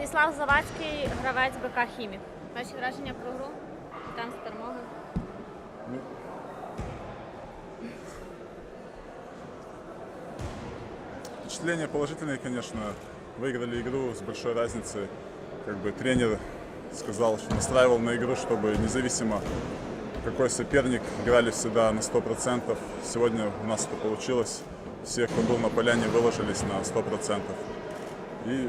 Станіслав Завадський, гравець БК Хімік. Ваші враження про гру? Там з перемоги. Впечатления положительные, конечно. Выиграли игру с большой разницей. Как бы тренер сказал, что настраивал на игру, чтобы независимо какой соперник, играли всегда на 100%. Сегодня у нас это получилось. Все, кто был на поляне, выложились на 100%. И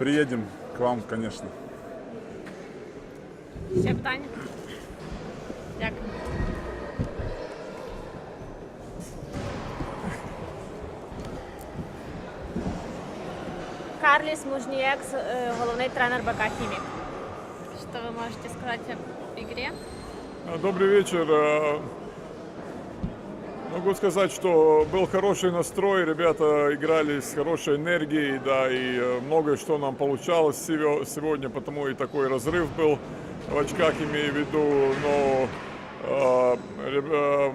Приедем к вам, конечно. Ще питання? Дякую. Карліс Мужнієкс, е, головний тренер БК Хімік. Що ви можете сказати об ігрі? А, Добрый вечер. Могу сказать, что был хороший настрой, ребята играли с хорошей энергией, да, и э, многое что нам получалось сего- сегодня, потому и такой разрыв был в очках, имею в виду, но э, э, э,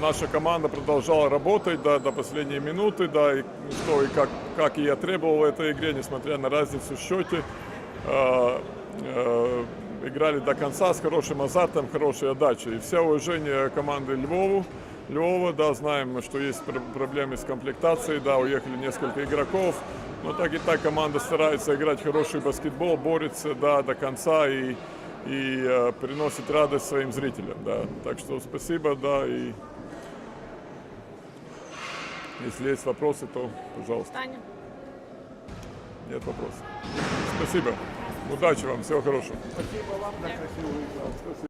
наша команда продолжала работать да, до последней минуты, да, и что и как, как и я требовал в этой игре, несмотря на разницу в счете. Э, э, играли до конца с хорошим азартом, хорошей отдачей. И все уважение команды Львову. Львова, да, знаем, что есть пр- проблемы с комплектацией, да, уехали несколько игроков, но так и так команда старается играть хороший баскетбол, борется, да, до конца и, и э, приносит радость своим зрителям, да. Так что спасибо, да, и если есть вопросы, то, пожалуйста, Питання? нет вопросов. Спасибо. Удачи вам, всего хорошего.